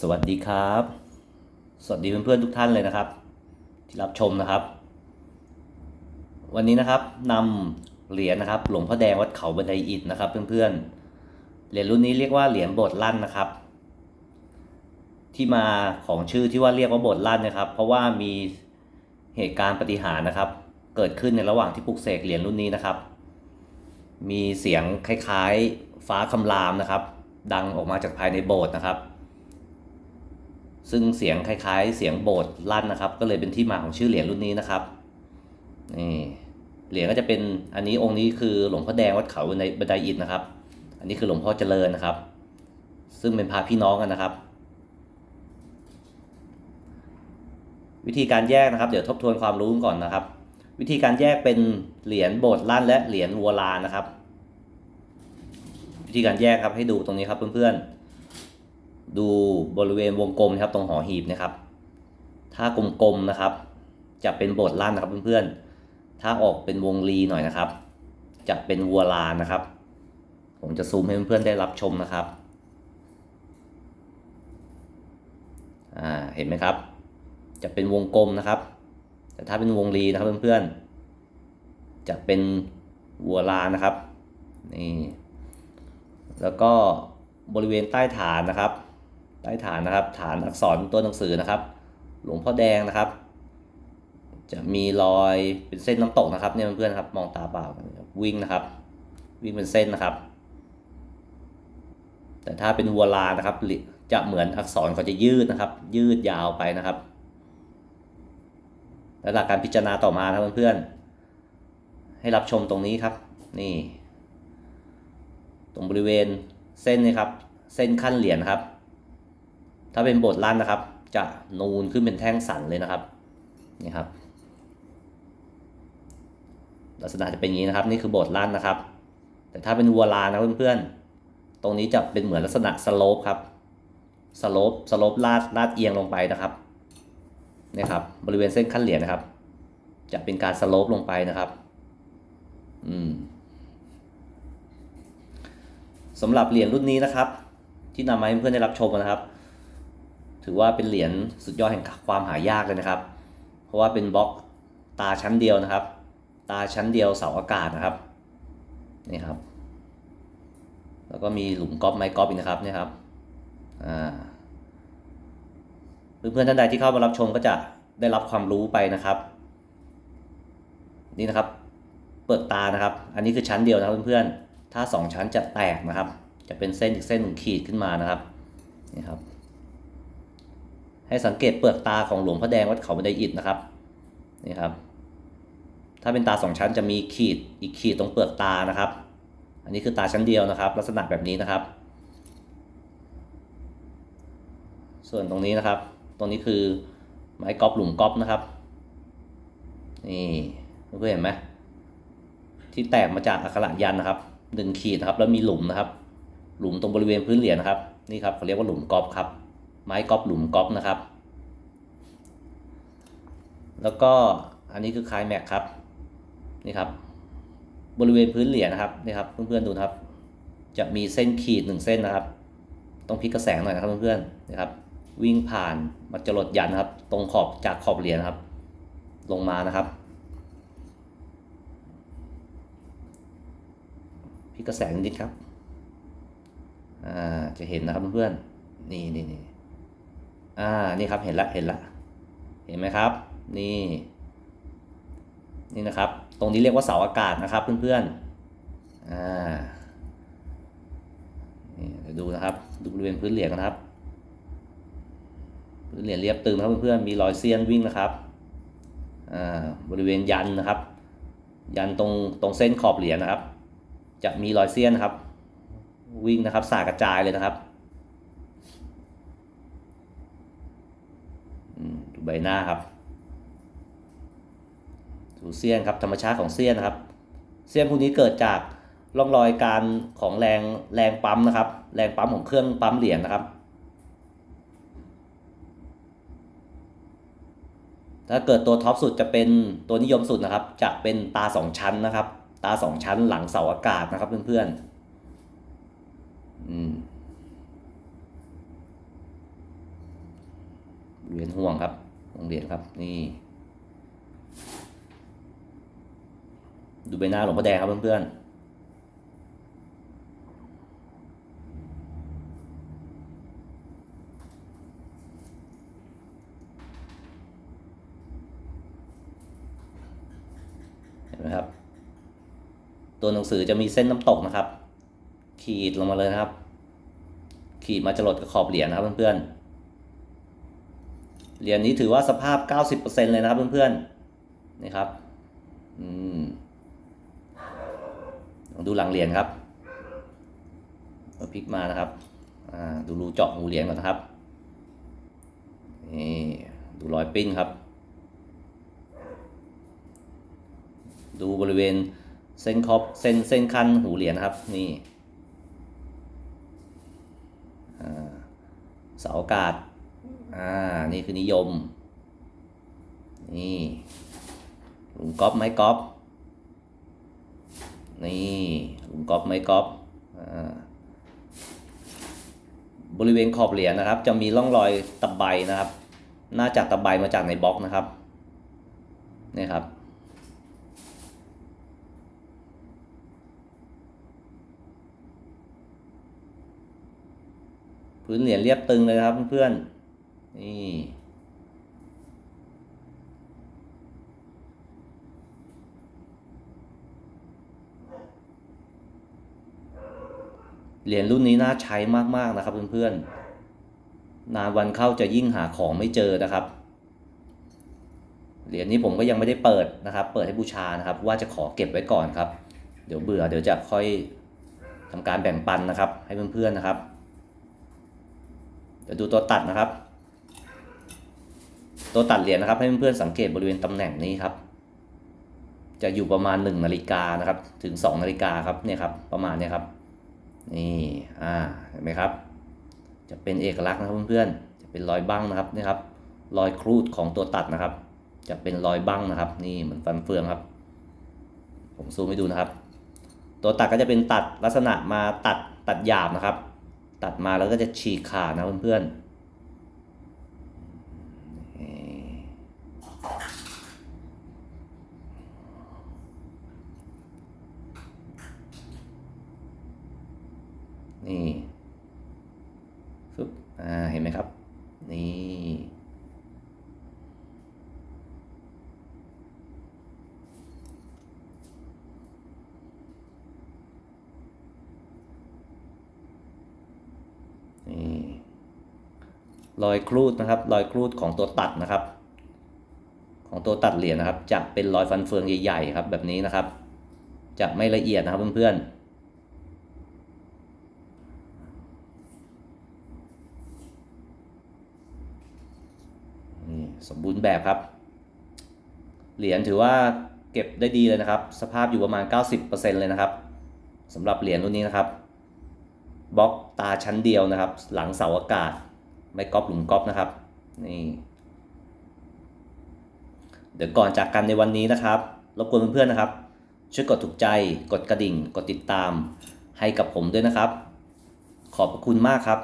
สวัสดีครับ สวัสดีเพื่อนๆทุกท่านเลยนะครับ ที่รับชมนะครับ วันนี้นะครับนำเหรียญนะครับ หลวงพ่อแดงวัดเขาบันไดอิฐนะครับ เพื่อนๆเหรียญรุ่นนี้เรียกว่าเหรียญโบสถ์ลั่นนะครับ ที่มาของชื่อที่ว่าเรียกว่าโบสถ์ลั่นนะครับ เพราะว่ามีเหตุการณ์ปฏิหารนะครับ เกิดขึ้นในระหว่างที่ปลุกเสกเหรียญรุ่นนี้นะครับ มีเสียงคล้ายๆฟ้าคำรามนะครับ ดังออกมาจากภายในโบสถ์นะครับ ซึ่งเสียงคล้ายๆ เสียงโบสถ์ลั่นนะครับ ก็เลยเป็นที่มาของชื่อเหรียญรุ่นนี้นะครับนี่เหรียญก็จะเป็นอันนี้องค์นี้คือหลวงพ่อแดงวัดเขาในบันไดอิฐนะครับ อันนี้คือหลวงพ่อเจริญนะครับ ซึ่งเป็นพระพี่น้องกันนะครับ วิธีการแยกนะครับ เดี๋ยวทบทวนความรู้ก่อนนะครับ วิธีการแยกเป็นเหรียญโบสถ์ลั่นและเหรียญวัวลานนะครับ วิธีการแยกครับให้ดูตรงนี้ครับเพื่อนๆ ดูบริเวณวงกลมนะครับ ตรงหอหีบนะครับ ถ้ากลมๆนะครับ จะเป็นบสถ์ลั่นนะครับเพื่อนๆ ถ้าออกเป็นวงรีหน่อยนะครับ จะเป็นวัวลานนะครับ ผมจะซูมให้เพื่อนๆได้รับชมนะครับอ่าเห็นไหมครับ จะเป็นวงกลมนะครับ แต่ถ้าเป็นวงรีนะครับเพื่อนๆ จะเป็นวัวลานนะครับนี่แล้วก็บริเวณใต้ฐานนะครับ ใต้ฐานนะครับ ฐานอักษรตัวหนังสือนะครับ หลวงพ่อแดงนะครับ จะมีรอยเป็นเส้นน้ำตกนะครับเนี่ยเพื่อนๆครับมองตาเปล่าวิ่งนะครับ วิ่งเป็นเส้นนะครับ แต่ถ้าเป็นวัวลานะครับจะเหมือนอักษรเขาจะยืดนะครับ ยืดยาวไปนะครับและหลักการพิจารณาต่อมาครับเพื่อนๆให้รับชมตรงนี้ครับ นี่ ตรงบริเวณเส้นนี่ครับ เส้นขั้นเหรียญครับ ถ้าเป็นบทลั่นนะครับ จะนูนขึ้นเป็นแท่งสันเลยนะครับนี่ครับ ลักษณะจะเป็นอย่างนี้นะครับ นี่คือบทลั่นนะครับ แต่ถ้าเป็นวัวลานนะเพื่อนๆ ตรงนี้จะเป็นเหมือนลักษณะสโลปครับสโลปสโลปลาดลาดเอียงลงไปนะครับนี่ครับ บริเวณเส้นขั้นเหรียญนะครับ จะเป็นการสโลปลงไปนะครับ อืมสำหรับเหรียญรุ่นนี้นะครับ ที่นำมาให้เพื่อนได้รับชมนะครับ ถือว่าเป็นเหรียญสุดยอดแห่งความหายากเลยนะครับ เพราะว่าเป็นบล็อกตาชั้นเดียวนะครับ ตาชั้นเดียวเสาอากาศนะครับ นี่ครับ แล้วก็มีหลุมก๊อปไม้ก๊อปอีกนะครับนี่ครับ อ่า เพื่อนๆท่านใดที่เข้ามารับชมก็จะได้รับความรู้ไปนะครับ นี่นะครับ เปิดตานะครับ อันนี้คือชั้นเดียวนะครับเพื่อนๆ ถ้า 2 ชั้นจะแตกนะครับ จะเป็นเส้นอีกเส้นหนึ่งขีดขึ้นมานะครับ นี่ครับ ให้สังเกตเปลือกตาของหลวงพ่อแดงวัดเขาบันไดอิฐนะครับนี่ครับ ถ้าเป็นตาสองชั้นจะมีขีดอีกขีดตรงเปลือกตานะครับ อันนี้คือตาชั้นเดียวนะครับ ลักษณะแบบนี้นะครับ ส่วนตรงนี้นะครับ ตรงนี้คือไม้ก๊อปหลุมก๊อปนะครับนี่เพื่อนเห็นไหมที่แตกมาจากอักขระยันนะครับหนึ่งขีดนะครับ แล้วมีหลุมนะครับ หลุมตรงบริเวณพื้นเหรียญนะครับ นี่ครับเขาเรียกว่าหลุมก๊อปครับ ไม้ก๊อปหลุมก๊อปนะครับ แล้วก็อันนี้คือคลายแม็กครับนี่ครับ บริเวณพื้นเหรียญนะครับนี่ครับเพื่อนๆดูครับ จะมีเส้นขีดหนึ่งเส้นนะครับ ต้องพลิกกระแสงหน่อยนะครับเพื่อนๆนะครับ วิ่งผ่านมาจรดยันครับ ตรงขอบจากขอบเหรียญครับ ลงมานะครับพี่กกระแสนิดครับ อ่า จะเห็นนะครับเพื่อนๆ นี่นี่นี่ อ่า นี่ครับ เห็นละ เห็นละ เห็นไหมครับ นี่ นี่นะครับ ตรงนี้เรียกว่าเสาอากาศนะครับเพื่อนๆ อ่า นี่เดี๋ยวดูนะครับ ดูบริเวณพื้นเหรียญกันะครับ พื้นเหรียญเรียบตึงครับเพื่อนๆ มีรอยเซียนวิ่งนะครับ อ่า บริเวณยันนะครับ ยันตรงตรงเส้นขอบเหรียญนะครับ จะมีรอยเซียนนะครับ วิ่งนะครับ สากระจายเลยนะครับดู ใบหน้าครับดูเซียนครับธรรมชาติของเซียนนะครับ เซียนพวกนี้เกิดจากร่องรอยการของแรงแรงปั๊มนะครับ แรงปั๊มของเครื่องปั๊มเหรียญนะครับ ถ้าเกิดตัวท็อปสุดจะเป็นตัวนิยมสุดนะครับ จะเป็นตาสองชั้นนะครับ ตาสองชั้นหลังเสาอากาศนะครับเพื่อนๆอืมเป็นห่วงครับ ห่วงเหรียญครับนี่ ดูใบหน้าหลวงพ่อแดงครับเพื่อนๆเห็นไหมครับ ตัวหนังสือจะมีเส้นน้ำตกนะครับ ขีดลงมาเลยนะครับ ขีดมาจรดกับขอบเหรียญนะครับเพื่อนๆ เหรียญนี้ถือว่าสภาพ 90%เลยนะครับเพื่อนๆนี่ครับอืมลองดูหลังเหรียญครับมาพลิกมานะครับอ่าดูรูเจาะหูเหรียญก่อนนะครับนี่ดูรอยปิ้นครับ ดูบริเวณเส้นขอบเส้นเส้นคันหูเหรียญครับนี่อ่าเสาอากาศ อ่า นี่คือนิยม นี่หลุมก๊อปไม้ก๊อปนี่หลุมก๊อปไม้ก๊อปอ่าบริเวณขอบเหรียญนะครับ จะมีร่องรอยตะไบนะครับ น่าจะตะไบมาจากในบล็อกนะครับ นี่ครับ พื้นเหรียญเรียบตึงเลยครับเพื่อนๆ นี่เหรียญรุ่นนี้น่าใช้มาก ๆ นะครับเพื่อนๆ นานวันเข้าจะยิ่งหาของไม่เจอนะครับ เหรียญนี้ผมก็ยังไม่ได้เปิดนะครับ เปิดให้บูชานะครับ ว่าจะขอเก็บไว้ก่อนครับ เดี๋ยวเบื่อเดี๋ยวจะค่อยทำการแบ่งปันนะครับ ให้เพื่อนๆนะครับ เดี๋ยวดูตัวตัดนะครับ ตัวตัดเหรียญนะครับ ให้เพื่อนๆสังเกตบริเวณตำแหน่งนี้ครับ จะอยู่ประมาณ1นาฬิกานะครับ ถึง2นาฬิกาครับเนี่ยครับ ประมาณเนี้ยครับ นี่อ่าเห็นไหมครับ จะเป็นเอกลักษณ์นะครับเพื่อนๆจะเป็นรอยบั้งนะครับนี่ครับ รอยครูดของตัวตัดนะครับ จะเป็นรอยบั้งนะครับ นี่เหมือนฟันเฟืองครับ ผมซูมให้ดูนะครับ ตัวตัดก็จะเป็นตัดลักษณะมาตัดตัดหยาบนะครับ ตัดมาแล้วก็จะฉีกขาดนะเพื่อนๆ นี่ฟึบอ่าเห็นไหมครับนี่นี่รอยครูดนะครับ รอยครูดของตัวตัดนะครับ ของตัวตัดเหรียญนะครับ จะเป็นรอยฟันเฟืองใหญ่ๆครับแบบนี้นะครับ จะไม่ละเอียดนะครับเพื่อนๆนี่ สมบูรณ์แบบครับ เหรียญถือว่าเก็บได้ดีเลยนะครับ สภาพอยู่ประมาณ 90%เลยนะครับสำหรับเหรียญรุ่นนี้นะครับบล็อกตาชั้นเดียวนะครับ หลังเสาอากาศ ไม่ก๊อปหลุมก๊อปนะครับนี่เดี๋ยวก่อนจากกันในวันนี้นะครับ รบกวนเพื่อนๆนะครับ ช่วยกดถูกใจ กดกระดิ่ง กดติดตาม ให้กับผมด้วยนะครับ ขอบพระคุณมากครับ